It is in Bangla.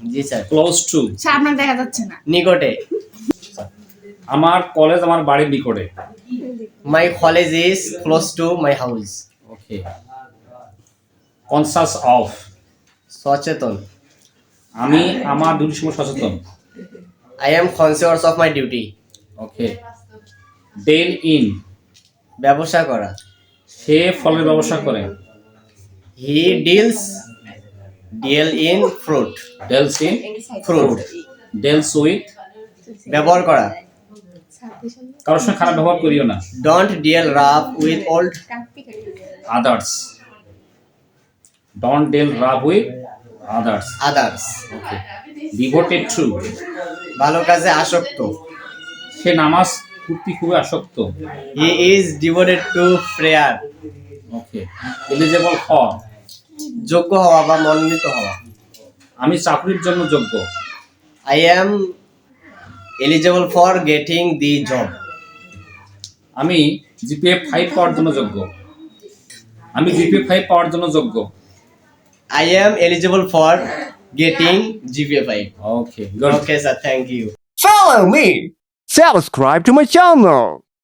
জি স্যার। ক্লোজ টু সামনে দেখা যাচ্ছে না। নিকটে। আমার কলেজ আমার বাড়ির নিকটে। My college is close to my house okay conscious of সচেতন। আমি আমার ডিউটির সময় সচেতন। I am conscious of my duty okay deal in ব্যবসা করা। সে ফলের ব্যবসা করে। He deals deal in fruit deals in fruit deals with ব্যবহার করা। কারোর সঙ্গে খারাপ ব্যবহার করিও না। Don't deal rough with old others don't deal rub with others others okay devoted to ভালো কাজে আসক্ত। সে নামাজ পড়তে খুবই আসক্ত। He is devoted to prayer okay eligible for যোগ্য হওয়া বা মনোনীত হওয়া। আমি চাকরির জন্য যোগ্য। I am eligible for getting the job আমি জিপিএ ফাইভ পাওয়ার জন্য যোগ্য। আমি জিপিএ ফাইভ পাওয়ার জন্য যোগ্য। I am eligible for getting GPA five okay good okay sir thank you Follow me. Subscribe to my channel.